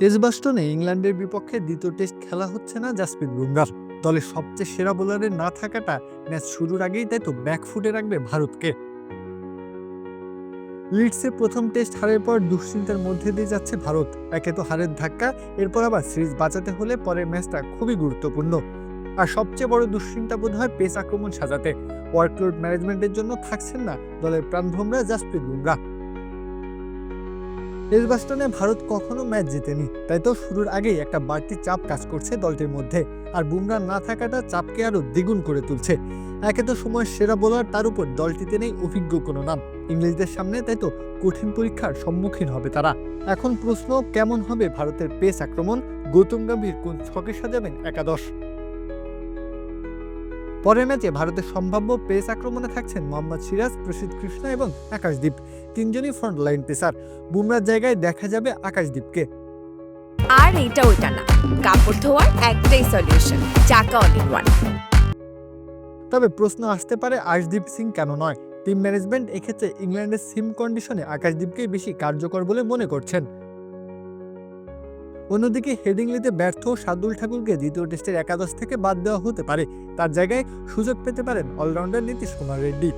তেজবাস্টনে ইংল্যান্ডের বিপক্ষে দ্বিতীয় টেস্ট খেলা হচ্ছে না জাসপ্রীত বুমরার দলের সবচেয়ে সেরা বোলারের না থাকাটা ম্যাচ শুরুর আগেই তাই তো ব্যাকফুটে রাখবে ভারতকে। লিডসে প্রথম টেস্ট হারের পর দুশ্চিন্তার মধ্যে দিয়ে যাচ্ছে ভারত। একে তো হারের ধাক্কা, এরপর আবার সিরিজ বাঁচাতে হলে পরের ম্যাচটা খুবই গুরুত্বপূর্ণ। আর সবচেয়ে বড় দুশ্চিন্তা বোধ হয় পেস আক্রমণ সাজাতে। ওয়ার্কলোড ম্যানেজমেন্টের জন্য থাকছেন না দলের প্রাণভোমরা জাসপ্রীত বুমরা। এজবাস্টনে ভারত কখনো ম্যাচ জেতেনি, তাই তো শুরুর আগেই একটা বাড়তি চাপ কাজ করছে দলটির মধ্যে। আর বুমরা না থাকাটা চাপকে আরও দ্বিগুণ করে তুলছে। একে তো সময়ের সেরা বোলার, তার উপর দলটিতে নেই অভিজ্ঞ কোনো নাম। ইংলিশদের সামনে তাই তো কঠিন পরীক্ষার সম্মুখীন হবে তারা। এখন প্রশ্ন, কেমন হবে ভারতের পেস আক্রমণ? গৌতম গম্ভীর কোন ছকে সাজাবেন একাদশ? পরের ম্যাচে ভারতের সম্ভাব্য পেস আক্রমণে থাকছেন মোহাম্মদ সিরাজ প্রসিদ্ধ কৃষ্ণ এবং আকাশদীপ। তিনজনই ফ্রন্ট লাইন পেসার। বুমরার জায়গায় দেখা যাবে আকাশদীপকে। আর এইটা ওইটা না। কাপড় ধোয়ার একটাই সলিউশন চাকা অল ইন ওয়ান তবে প্রশ্ন আসতে পারে আশদীপ সিং কেন নয়? টিম ম্যানেজমেন্ট এক্ষেত্রে ইংল্যান্ডের সিম কন্ডিশনে আকাশদীপকেই বেশি কার্যকর বলে মনে করছেন। অন্যদিকে হেডিংলিতে ব্যর্থ শার্দুল ঠাকুরকে দ্বিতীয় টেস্টের একাদশ থেকে বাদ দেওয়া হতে পারে। তার জায়গায় সুযোগ পেতে পারেন অলরাউন্ডার নীতিশ কুমার রেড্ডি।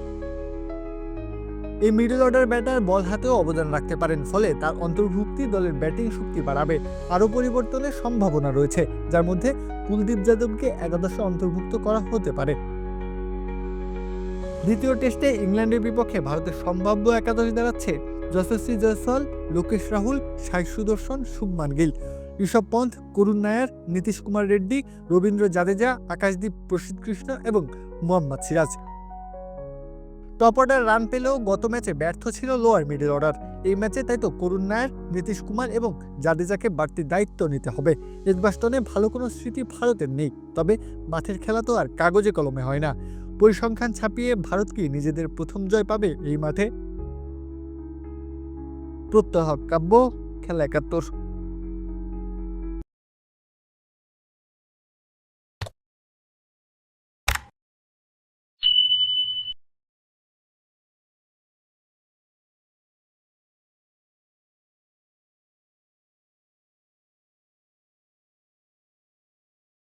এই মিডল অর্ডার ব্যাটার বল হাতেও অবদান রাখতে পারেন, ফলে তার অন্তর্ভুক্তি দলের ব্যাটিং শক্তি বাড়াবে। আরও পরিবর্তনের সম্ভাবনা রয়েছে, যার মধ্যে কুলদীপ যাদবকে একাদশে অন্তর্ভুক্ত করা হতে পারে। দ্বিতীয় টেস্টে ইংল্যান্ডের বিপক্ষে ভারতের সম্ভাব্য একাদশ দাঁড়াচ্ছে যশস্বী জয়সওয়াল, লোকেশ রাহুল, সাই সুদর্শন, শুভমান গিল। ঋষভ পন্থ, করুণ নায়ার, নীতিশ কুমার রেড্ডি, রবীন্দ্র জাদেজা, আকাশদীপ প্রসিদ্ধ কৃষ্ণ এবং Mohammad Siraj. Top order run পেলেও গত ম্যাচে ব্যর্থ ছিল লোয়ার মিডল অর্ডার এই ম্যাচে তাই তো করুণ নায়ার, নীতিশ কুমার এবং জাদেজাকে বাড়তি দায়িত্ব নিতে হবে। এজবাস্টনে ভালো কোনো স্মৃতি ভারতের নেই, তবে মাঠের খেলা তো আর কাগজে কলমে হয় না। পরিসংখ্যান ছাপিয়ে ভারত কি নিজেদের প্রথম জয় পাবে এই মাঠে? প্রত্যহ কাব্য, খেলা একাত্তর।